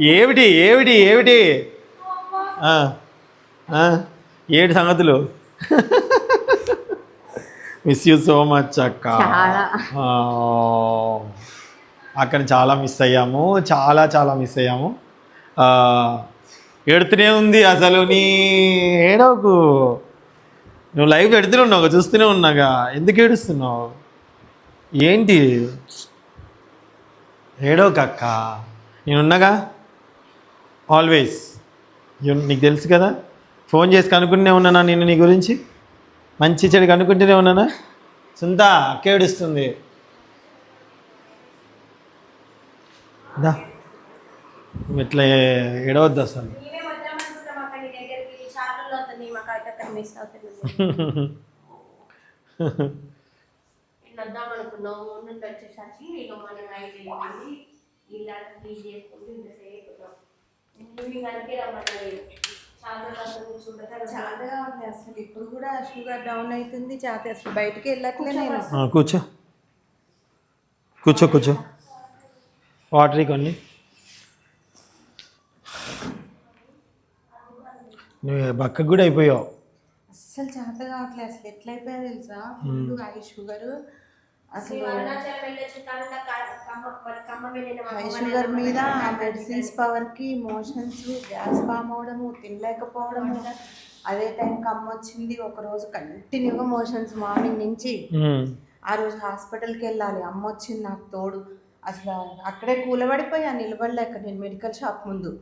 ఏమిటి ఏమిటి ఏమిటి? ఏమిటి సంగతులు? మిస్ యూ సో మచ్ అక్క. అక్కని చాలా మిస్ అయ్యాము చాలా చాలా మిస్ అయ్యాము. ఆ, ఏడుతూనే ఉంది అసలు నీ ఏడవకు. నువ్వు లైవ్ పెడుతూనే ఉన్నావు చూస్తూనే ఉన్నాగా ఎందుకు ఏడుస్తున్నావు? ఏంటి? ఏడవకు అక్క నేనున్నాగా? ఆల్వేస్ నీకు తెలుసు కదా? ఫోన్ చేసి కనుక్కుంటూనే ఉన్నానా నేను నీ గురించి? మంచి చెడు కనుక్కుంటూనే ఉన్నానా? సుంత అక్క ఏడుస్తుంది. దా. ఇట్లా ఏడవద్దు అసలు. మేమే వద్దాం అనుకున్నాం అక్క నీ దగ్గరికి చాలా రోజులు అవుతుంది మాకు అయితే అక్కడ మిస్ అవుతుంది ఇట్లా అనుకున్నాం నుండి వచ్చేసరికి ఇక మనం నైట్ వెళ్ళింది ఇలా క్లీన్ చేసుకుంటూ ఇంతసేపు ఉన్నాం. ఈవినింగ్ చాలా ఉంది అసలు. ఇప్పుడు కూడా షుగర్ డౌన్ అవుతుంది. చేత అసలు బయటికి వెళ్ళట్లే నేను. ఆ, కూర్చో. కూర్చో కూర్చో. వాటర్ కొన్ని. నువ్వు బక్కకు కూడా అయిపోయావు. అస్సలు చేత కావట్లేదు అసలు ఎట్లయిపోయా తెలుసా? Full high sugar. High sugar మీద మెడిసిన్స్ పవర్కి మోషన్స్ గ్యాస్ ఫామ్ అవడము తినలేకపోవడము. అదే టైం కమ్మ వచ్చింది ఒక రోజు కంటిన్యూగా మోషన్స్ మార్నింగ్ నుంచి. ఆ రోజు హాస్పిటల్కి వెళ్ళాలి. అమ్మ వచ్చింది నాకు తోడు. అసలు అక్కడే కూలబడిపోయా నిలబడలేక నేను మెడికల్ షాప్ ముందు.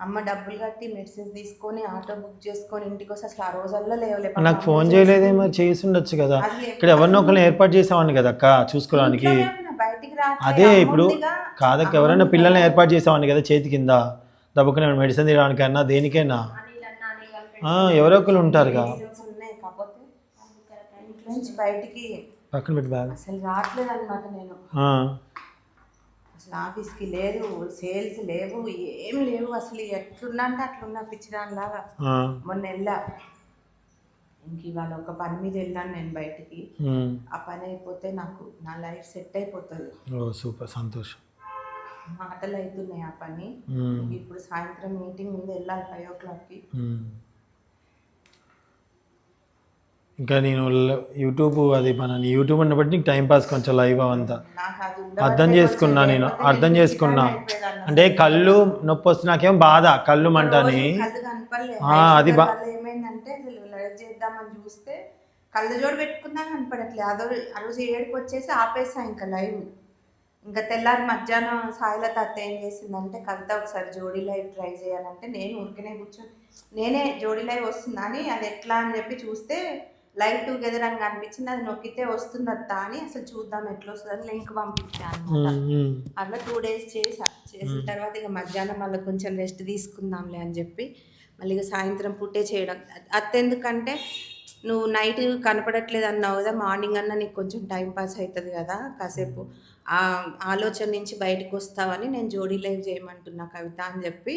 అమ్మ డబ్బులు కట్టి మెడిసిన్స్ తీసుకొని ఆటో బుక్ చేసుకొని ఇంటికి వస్తే అసలు ఆ రోజల్లో లేవలే నాకు ఫోన్ చేయలేదే మరి చేసి ఉండొచ్చు కదా. అది ఇక్కడ ఎవరినో ఒకరిని ఏర్పాటు చేసామని కదా అక్క చూసుకోవడానికి. బయటికి. అదే ఇప్పుడు కాదక్క ఎవరైనా పిల్లల్ని ఏర్పాటు చేసామని కదా చేతి కింద. దెబ్బకునే మెడిసిన్ తీయడానికైనా దేనికైనా. ఎవరో ఒకరు ఇంట్లో నుంచి బయటికి పక్కన పెట్టి అసలు రావట్లేదు అనమాట నేను. ఆ, అసలు ఆఫీస్కి లేదు సేల్స్ లేవు ఏం లేవు అసలు. ఎట్లున్నా అంటే అట్లున్నా పిచ్చిదానిలాగా. మొన్న వెళ్ళా ఇంక ఇవాళ ఒక పని మీద వెళ్ళాను నేను బయటికి. ఆ పని అయిపోతే నాకు నా లైఫ్ సెట్ అయిపోతుంది. ఓ సూపర్. సంతోషం. మాటలు అవుతున్నాయి ఆ పని. ఇప్పుడు సాయంత్రం మీటింగ్ ఉంది వెళ్ళాలి ఫైవ్ ఓ క్లాక్కి. ఇంకా నేను యూట్యూబ్ అది మన యూట్యూబ్ ఉన్నప్పటి నీకు టైం పాస్ కొంచెం లైవ్ అవంతా. అర్థం చేసుకున్నా నేను అర్థం నేను చేసుకున్నా. అంటే కళ్ళు నొప్పి వస్తే నాకేం బాధ కళ్ళు మంటని అది ఏమైందంటే చేద్దామని చూస్తే కళ్ళ జోడు పెట్టుకుందా కనపడట్లేదు అదో ఆ రోజు ఏడుపు వచ్చేసి ఆపేసా ఇంకా లైవ్ ఇంకా తెల్లారి మధ్యాహ్నం సాయిలత అత్త ఏం చేసిందంటే కవిత ఒకసారి జోడీ లైవ్ ట్రై చేయాలంటే నేను ఊరికనే కూర్చొని నేనే జోడీ లైవ్ వస్తుందా అని అది ఎట్లా అని చెప్పి చూస్తే లైవ్ టుగెదర్ అని కనిపించింది అది నొక్కితే వస్తుంది అత్త అని అసలు చూద్దాం ఎట్లా వస్తుందని లింక్ పంపించాను. అట్లా టూ డేస్ చేసా. చేసిన తర్వాత ఇక మధ్యాహ్నం మళ్ళీ కొంచెం రెస్ట్ తీసుకుందాంలే అని చెప్పి మళ్ళీ ఇక సాయంత్రం పుట్టే చేయడం. అత్తెందుకంటే నువ్వు నైట్ కనపడట్లేదు అన్నావు కదా మార్నింగ్ అన్నా నీకు కొంచెం టైం పాస్ అవుతుంది కదా కాసేపు. ఆ ఆలోచన నుంచి బయటకు వస్తావని నేను జోడీ లైవ్ చేయమంటున్నా కవిత అని చెప్పి.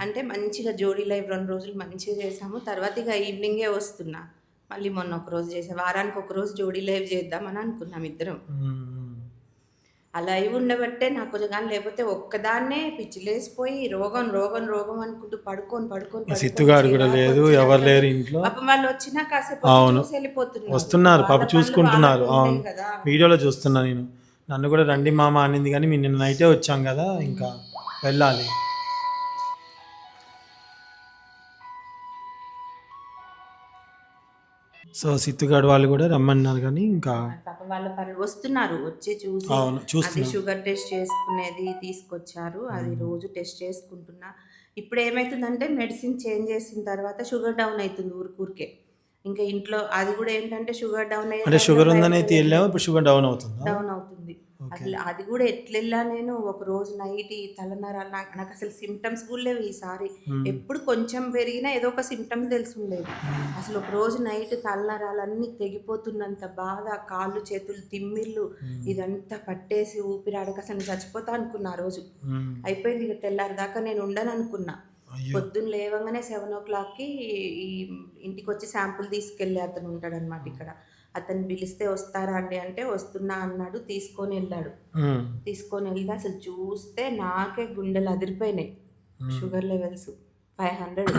అంటే మంచిగా జోడీ లైవ్ రెండు రోజులు మంచిగా చేసాము. తర్వాత ఇక ఈవినింగే వస్తున్నా. మళ్ళీ మొన్న ఒక రోజు చేసా వారానికి ఒక రోజు జోడీ లైవ్ చేద్దామని అనుకున్నాం ఇద్దరం. ఆ లైవ్ ఉండబట్టే నాకు కొంచెం కానీ లేకపోతే ఒక్కదాన్నే పిచ్చిలేసిపోయి రోగం రోగం రోగం అనుకుంటూ పడుకొని పడుకొని సిత్తుగాడు కూడా లేదు ఎవరు లేరు ఇంట్లో. పాపం వాళ్ళు వచ్చినా కాసేపు అవును. వస్తున్నారు పాప చూసుకుంటున్నారు. అవును. వీడియోలో చూస్తున్నా నేను. నన్ను కూడా రండి మామ అనింది కానీ మేము నిన్న నైటే వచ్చాం కదా ఇంకా. వెళ్ళాలి. సో సిత్తుగాడు వాళ్ళు కూడా రమ్మన్నారు కానీ ఇంకా పాపం వాళ్ళ పనులు వస్తున్నారు వచ్చి చూసి అవును అది షుగర్ టెస్ట్ చేసుకునేది తీసుకొచ్చారు అది రోజు టెస్ట్ చేసుకుంటున్నా. ఇప్పుడు ఏమవుతుందంటే మెడిసిన్ చేంజ్ చేసిన తర్వాత షుగర్ డౌన్ అవుతుంది ఊరికూరికే. ఇంకా ఇంట్లో అది కూడా ఏంటంటే షుగర్ డౌన్ అంటే షుగర్ ఉందని అయితే వెళ్ళాము ఇప్పుడు షుగర్ డౌన్ అవుతుందా? డౌన్ అవుతుంది. అసలు అది కూడా ఎట్లెళ్ళా నేను ఒక రోజు నైట్ ఈ తలనరాలు నాకు నాకు అసలు సిమ్టమ్స్ కూడా లేవు ఈసారి. ఎప్పుడు కొంచెం పెరిగినా ఏదో ఒక సిమ్టమ్స్ తెలిసి ఉండేది అసలు ఒక రోజు నైట్ తలనరాలన్నీ తెగిపోతున్నంత బాధ కాళ్ళు చేతులు తిమ్మిళ్ళు ఇదంతా పట్టేసి ఊపిరాడక అసలు చచ్చిపోతా అనుకున్నా ఆ రోజు. అయిపోయింది ఇక తెల్లారి దాకా నేను ఉండను అనుకున్నా. పొద్దున్న లేవగానే సెవెన్ ఓ క్లాక్కి ఈ ఇంటికి వచ్చి శాంపుల్ తీసుకెళ్ళే అతను ఉంటాడు అనమాట ఇక్కడ. అతను పిలిస్తే వస్తారా అండి అంటే వస్తున్నా అన్నాడు తీసుకొని వెళ్ళాడు. తీసుకొని వెళ్తే అసలు చూస్తే నాకే గుండెలు అదిరిపోయినాయి. Sugar levels five hundred.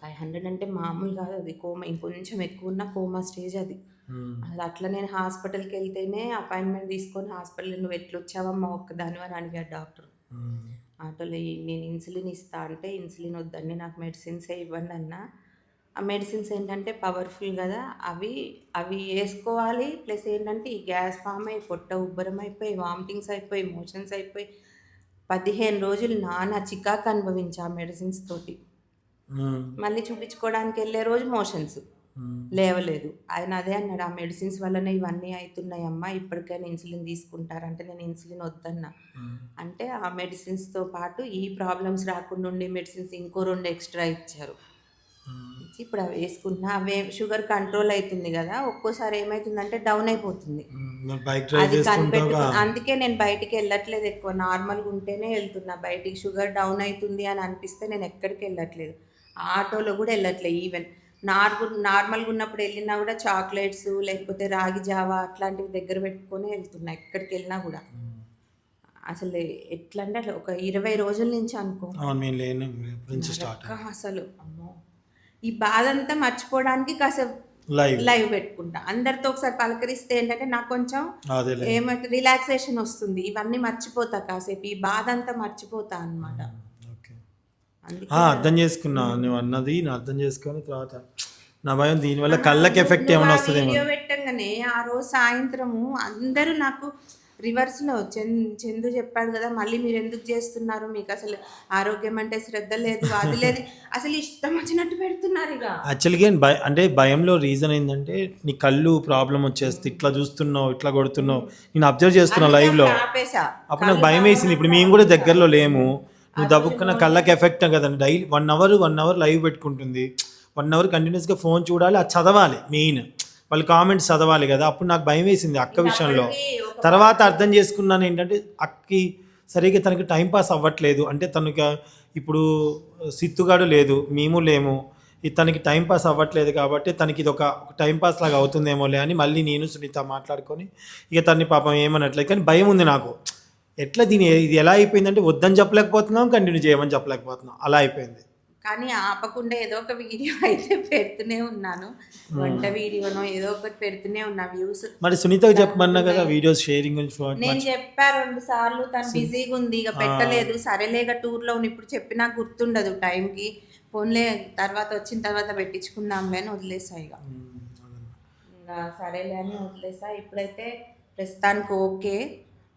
Five hundred అంటే మామూలు కాదు అది కోమా ఇంకొంచెం ఎక్కువ ఉన్న కోమా స్టేజ్ అది. అట్లా నేను హాస్పిటల్కి వెళ్తేనే అపాయింట్మెంట్ తీసుకొని హాస్పిటల్ నువ్వు ఎట్లా వచ్చావమ్మా ఒక్కదాని అని అడిగాడు డాక్టర్. ఆటోలో నేను ఇన్సులిన్ ఇస్తా అంటే ఇన్సులిన్ వద్దండి నాకు మెడిసిన్సే ఇవ్వండి అన్న ఆ మెడిసిన్స్ ఏంటంటే పవర్ఫుల్ కదా అవి అవి వేసుకోవాలి. ప్లస్ ఏంటంటే ఈ గ్యాస్ ఫామ్ అయి పొట్ట ఉబ్బరం అయిపోయి వామిటింగ్స్ అయిపోయి మోషన్స్ అయిపోయి పదిహేను రోజులు నానా చికాకు అనుభవించా ఆ మెడిసిన్స్ తోటి. మళ్ళీ చూపించుకోవడానికి వెళ్ళే రోజు మోషన్స్. లేవలేదు. ఆయన అదే అన్నాడు ఆ మెడిసిన్స్ వల్లనే ఇవన్నీ అవుతున్నాయమ్మా ఇప్పటికైనా ఇన్సులిన్ తీసుకుంటారంటే నేను ఇన్సులిన్ వద్దన్నా. అంటే ఆ మెడిసిన్స్తో పాటు ఈ ప్రాబ్లమ్స్ రాకుండా ఉండే మెడిసిన్స్ ఇంకో రెండు ఎక్స్ట్రా ఇచ్చారు. ఇప్పుడు అవి వేసుకుంటున్నా అవే షుగర్ కంట్రోల్ అవుతుంది కదా ఒక్కోసారి ఏమవుతుందంటే డౌన్ అయిపోతుంది. అది కనిపెట్టు అందుకే నేను బయటికి వెళ్ళట్లేదు ఎక్కువ. నార్మల్గా ఉంటేనే వెళ్తున్నా. బయటికి షుగర్ డౌన్ అవుతుంది అని అనిపిస్తే నేను ఎక్కడికి వెళ్ళట్లేదు. ఆటోలో కూడా వెళ్ళట్లేదు ఈవెన్ నార్మల్ నార్మల్గా ఉన్నప్పుడు వెళ్ళినా కూడా చాక్లెట్స్ లేకపోతే రాగి జావా అట్లాంటివి దగ్గర పెట్టుకొని వెళ్తున్నా ఎక్కడికి వెళ్ళినా కూడా. అసలు ఎట్లా అంటే అట్లా ఒక ఇరవై రోజుల నుంచి అనుకో. అసలు. అమ్మో. ఈ బాధ అంతా మర్చిపోవడానికి కాసేపు లైవ్ పెట్టుకుంటా. అందరితో ఒకసారి పలకరిస్తే ఏంటంటే నాకు కొంచెం ఏమంటే రిలాక్సేషన్ వస్తుంది. ఇవన్నీ మర్చిపోతా కాసేపు. ఈ బాధ అంతా మర్చిపోతా అనమాట ఆ, అర్థం చేసుకున్నా. నువ్వు అన్నది నేను అర్థం చేసుకొని తర్వాత నా భయం దీనివల్ల కళ్ళకి ఎఫెక్ట్ ఏమైనా వీడియో పెట్టంగానే ఆ రోజు సాయంత్రము అందరూ నాకు రివర్స్లో చంద్ చందు చెప్పాడు కదా మళ్ళీ మీరు ఎందుకు చేస్తున్నారు? మీకు అసలు ఆరోగ్యం అంటే శ్రద్ధ లేదు అది లేదు. అసలు ఇష్టం వచ్చినట్టు పెడుతున్నారు ఇక. యాక్చువల్గా అంటే భయంలో రీజన్ ఏంటంటే నీ కళ్ళు ప్రాబ్లం వచ్చేస్తే ఇట్లా చూస్తున్నావు ఇట్లా కొడుతున్నావు నేను అబ్జర్వ్ చేస్తున్నా లైవ్లో. అప్పుడు నాకు భయం వేసింది. ఇప్పుడు మేము కూడా దగ్గరలో లేము. నువ్వు దబ్బుక్కున్న కళ్ళకి ఎఫెక్ట్ కదండి. Daily one hour one hour live పెట్టుకుంటుంది. వన్ అవర్ కంటిన్యూస్గా ఫోన్ చూడాలి అది చదవాలి మెయిన్. వాళ్ళు కామెంట్స్ చదవాలి కదా. అప్పుడు నాకు భయం వేసింది అక్క విషయంలో. తర్వాత అర్థం చేసుకున్నాను ఏంటంటే అక్కకి సరిగ్గా తనకి టైం పాస్ అవ్వట్లేదు. అంటే తనకి ఇప్పుడు సిత్తుగాడు లేదు మేము లేము. ఇది తనకి టైం పాస్ అవ్వట్లేదు కాబట్టి తనకి ఇది ఒక టైం పాస్ లాగా అవుతుందేమోలే అని మళ్ళీ నేను సునీత మాట్లాడుకొని ఇక తన్ని పాపం ఏమనట్లేదు. కానీ భయం ఉంది నాకు. ఎట్లా దీని ఇది ఎలా అయిపోయిందంటే వద్దని చెప్పలేకపోతున్నాం కంటిన్యూ చేయమని చెప్పలేకపోతున్నాం. అలా అయిపోయింది. కానీ ఆపకుండా ఏదో ఒక వీడియో అయితే పెడుతూనే ఉన్నాను. వంట వీడియోనో ఏదో ఒకటి పెడుతూనే ఉన్నా వ్యూస్ మరి సునీతకు చెప్పమన్నా కదా వీడియోస్ షేరింగ్ నేను చెప్పా రెండు సార్లు తను బిజీగా ఉంది ఇక పెట్టలేదు. సరేలేగా టూర్లో ఉన్న ఇప్పుడు చెప్పినా గుర్తుండదు టైంకి. ఫోన్లే తర్వాత వచ్చిన తర్వాత పెట్టించుకుందాంలే అని వదిలేసా. ఇంకా సరేలే అని వదిలేసా. ఇప్పుడైతే ప్రస్తుతానికి ఓకే.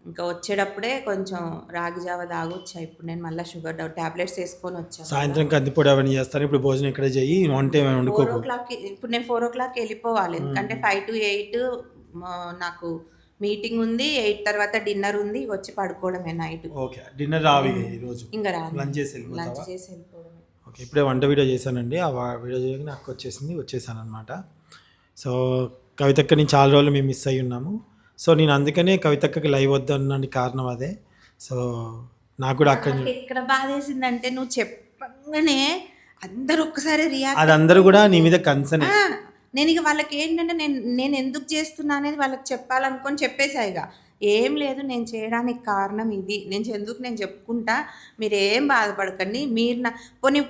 ఇంకా వచ్చేటప్పుడే కొంచెం రాగి జావ తాగొచ్చా. ఇప్పుడు నేను మళ్ళీ షుగర్ టాబ్లెట్స్ వేసుకొని వచ్చాను. సాయంత్రం కందిపొడి అవన్నీ చేస్తాను ఇప్పుడు భోజనం ఇక్కడ చెయ్యి వంట ఫోర్ ఓ క్లాక్ ఇప్పుడు నేను ఫోర్ ఓ క్లాక్ వెళ్ళిపోవాలి. ఎందుకంటే ఫైవ్ టు ఎయిట్ నాకు మీటింగ్ ఉంది. ఎయిట్ తర్వాత డిన్నర్ ఉంది. వచ్చి పడుకోవడమే నైట్. ఓకే. డిన్నర్ రావి ఈరోజు ఇంకా రాను. లంచ్ చేసి లంచ్ చేసి వెళ్ళిపోవడమే. ఓకే. ఇప్పుడే వంట వీడియో చేశానండి. ఆ వీడియో చేయగానే నాకు వచ్చేసింది వచ్చేసాను అనమాట సో కవితక్క నేను చాలా రోజులు మేము మిస్ అయ్యి ఉన్నాము సో నేను అందుకనే కవితక్కకి లైవ్ వద్దన్నానికి కారణం అదే. సో నాకు కూడా అక్కడ నాకు ఎక్కడ బాధేసిందంటే నువ్వు చెప్పగానే అందరూ ఒక్కసారి రియాక్ట్ అది అందరూ కూడా నీ మీద కన్సర్న్ నేను ఇక వాళ్ళకి ఏంటంటే నేను నేను ఎందుకు చేస్తున్నా అనేది వాళ్ళకి చెప్పాలనుకొని చెప్పేసా ఇక. ఏం లేదు నేను చేయడానికి కారణం ఇది. నేను ఎందుకు నేను చెప్పుకుంటా? మీరు ఏం బాధపడకండి. మీరు నా పోనీ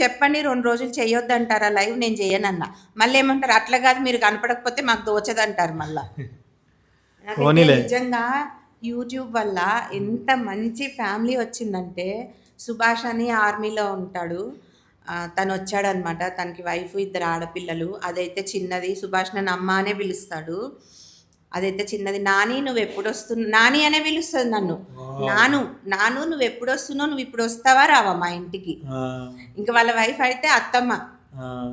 చెప్పండి రెండు రోజులు చేయొద్దంటారా లైవ్ నేను చేయనన్నా. మళ్ళీ ఏమంటారు? అట్లా కాదు మీరు కనపడకపోతే మాకు దోచదంటారు మళ్ళా. నిజంగా యూట్యూబ్ వల్ల ఎంత మంచి ఫ్యామిలీ వచ్చిందంటే సుభాష్ అని ఆర్మీలో ఉంటాడు. తను వచ్చాడనమాట. తనకి వైఫ్ ఇద్దరు ఆడపిల్లలు. అదైతే చిన్నది. సుభాష్ నన్ను అమ్మ అనే పిలుస్తాడు. అదైతే చిన్నది. నాని నువ్వు ఎప్పుడు వస్తున్నావు నాని అనే పిలుస్తుంది నన్ను. నాను నాను నువ్వు ఎప్పుడు వస్తున్నావు? నువ్వు ఇప్పుడు వస్తావా? రావా మా ఇంటికి. ఇంకా వాళ్ళ వైఫ్ అయితే అత్తమ్మ.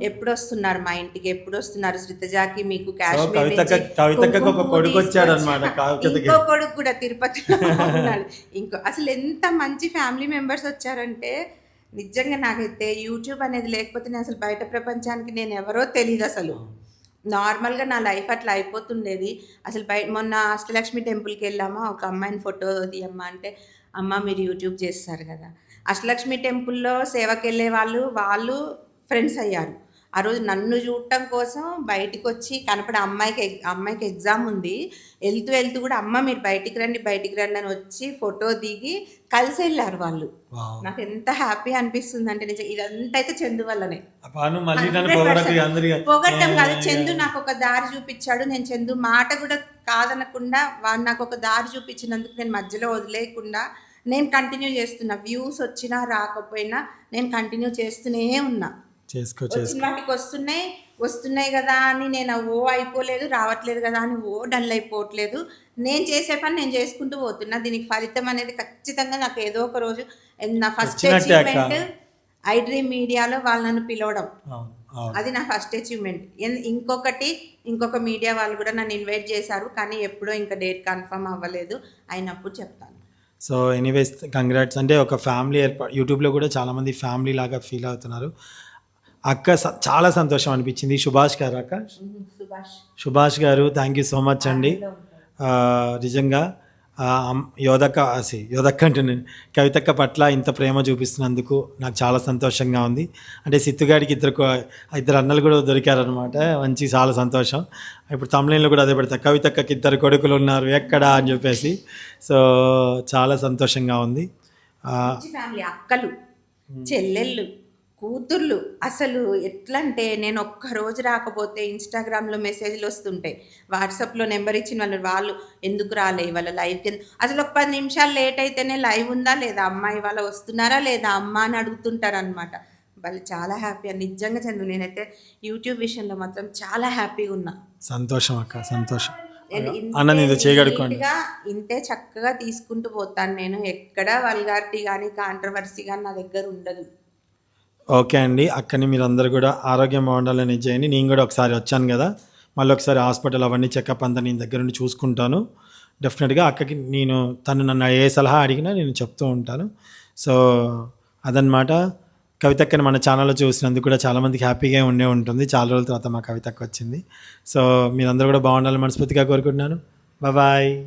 ఎప్పుడు వస్తున్నారు మా ఇంటికి? ఎప్పుడు వస్తున్నారు శ్రీతజాకి మీకు ఒక కొడుకు వచ్చాడు అనమాట తీసుకొచ్చా. ఇంకో కొడుకు కూడా తిరుపతిలో ఉన్నాడు. ఇంకో అసలు ఎంత మంచి ఫ్యామిలీ మెంబర్స్ వచ్చారంటే నిజంగా నాకైతే యూట్యూబ్ అనేది లేకపోతే నేను అసలు బయట ప్రపంచానికి నేను ఎవరో తెలియదు అసలు. నార్మల్గా నా లైఫ్ అట్లా అయిపోతుండేది. అసలు బయట మొన్న అష్టలక్ష్మి టెంపుల్కి వెళ్ళామా? ఒక అమ్మాయిని ఫోటో తీయమ్మా అంటే అమ్మ మీరు యూట్యూబ్ చేస్తారు కదా. అష్టలక్ష్మి టెంపుల్లో సేవకి వెళ్ళే వాళ్ళు వాళ్ళు ఫ్రెండ్స్ అయ్యారు. ఆ రోజు నన్ను చూడటం కోసం బయటికి వచ్చి కనపడే అమ్మాయికి అమ్మాయికి ఎగ్జామ్ ఉంది. వెళ్తూ వెళ్తూ కూడా అమ్మ మీరు బయటికి రండి బయటికి రండి అని వచ్చి ఫోటో దిగి కలిసి వెళ్ళారు వాళ్ళు. నాకు ఎంత హ్యాపీ అనిపిస్తుంది అంటే నిజం ఇదంతా అయితే చందు వల్లనే. భాను మళ్ళీ నన్ను 100% పొగడకు అందరికీ పొగట్టం కాదు చందు నాకు ఒక దారి చూపించాడు. నేను చందు మాట కూడా కాదనకుండా వాడు నాకు ఒక దారి చూపించినందుకు నేను మధ్యలో వదిలేయకుండా నేను కంటిన్యూ చేస్తున్నా. వ్యూస్ వచ్చినా రాకపోయినా నేను కంటిన్యూ చేస్తూనే ఉన్నా. చేసుకో వచ్చిన వాటికి వస్తున్నాయి వస్తున్నాయి కదా అని నేను ఓ అయిపోలేదు రావట్లేదు కదా అని ఓ డల్ అయిపోవట్లేదు. నేను చేసే పని నేను చేసుకుంటూ పోతున్నా. దీనికి ఫలితం అనేది ఖచ్చితంగా నాకు ఏదో ఒక రోజు నా ఫస్ట్. అచీవ్మెంట్ ఐ డ్రీమ్ మీడియాలో వాళ్ళు నన్ను పిలవడం. అది నా ఫస్ట్ అచీవ్మెంట్ ఇంకొకటి ఇంకొక మీడియా వాళ్ళు కూడా నన్ను ఇన్వైట్ చేశారు కానీ ఎప్పుడో ఇంకా డేట్ కన్ఫర్మ్ అవ్వలేదు. అయినప్పుడు చెప్తాను. సో ఎనీవేస్ కంగ్రాట్స్ అంటే ఒక ఫ్యామిలీ ఏర్పా యూట్యూబ్లో కూడా చాలామంది ఫ్యామిలీ లాగా ఫీల్ అవుతున్నారు. అక్క స- చాలా సంతోషం అనిపించింది. సుభాష్ గారు అక్క? సుభాష్ గారు థ్యాంక్ యూ సో మచ్ అండి. నిజంగా యోధక్క అసి యోధక్క అంటున్నాను కవితక్క పట్ల ఇంత ప్రేమ చూపిస్తున్నందుకు నాకు చాలా సంతోషంగా ఉంది. అంటే సిత్తుగాడికి ఇద్దరు ఇద్దరు అన్నలు కూడా దొరికారనమాట మంచి చాలా సంతోషం. ఇప్పుడు తమిళంలో కూడా అదే పెడతా. కవితక్కకి ఇద్దరు కొడుకులు ఉన్నారు. ఎక్కడ అని చెప్పేసి. సో చాలా సంతోషంగా ఉంది. అక్కలు చెల్లెళ్ళు. కూతుర్లు అసలు ఎట్లా అంటే నేను ఒక్క రోజు రాకపోతే ఇన్స్టాగ్రామ్లో మెసేజ్లు వస్తుంటాయి వాట్సాప్లో నెంబర్ ఇచ్చిన వాళ్ళు వాళ్ళు ఎందుకు రాలే వాళ్ళ లైవ్కి అసలు ఒక పది నిమిషాలు లేట్ అయితేనే లైవ్ ఉందా లేదా? అమ్మాయి వాళ్ళ వస్తున్నారా లేదా? అమ్మ అని అడుగుతుంటారు అనమాట వాళ్ళు చాలా హ్యాపీ అని. నిజంగా చందు నేనైతే యూట్యూబ్ విషయంలో మాత్రం చాలా హ్యాపీగా ఉన్నా. సంతోషం అక్క సంతోషం. ఇంతే చక్కగా తీసుకుంటూ పోతాను నేను. ఎక్కడ వల్గారిటీ కానీ కాంట్రవర్సీ కానీ నా దగ్గర ఉండదు. ఓకే అండి. అక్కని మీరు అందరు కూడా ఆరోగ్యం బాగుండాలని చేయండి నేను కూడా ఒకసారి వచ్చాను కదా. మళ్ళీ ఒకసారి హాస్పిటల్ అవన్నీ చెకప్ అంతా నేను దగ్గర నుండి చూసుకుంటాను. డెఫినెట్గా అక్కకి నేను తను నన్ను ఏ సలహా అడిగినా నేను చెప్తూ ఉంటాను. సో అదనమాట కవితక్కని మన ఛానల్లో చూసినందుకు కూడా చాలామందికి హ్యాపీగా ఉండే ఉంటుంది. చాలా రోజుల తర్వాత మా కవితక్క వచ్చింది. సో మీరందరూ కూడా బాగుండాలని మనస్ఫూర్తిగా కోరుకుంటున్నాను. బాయ్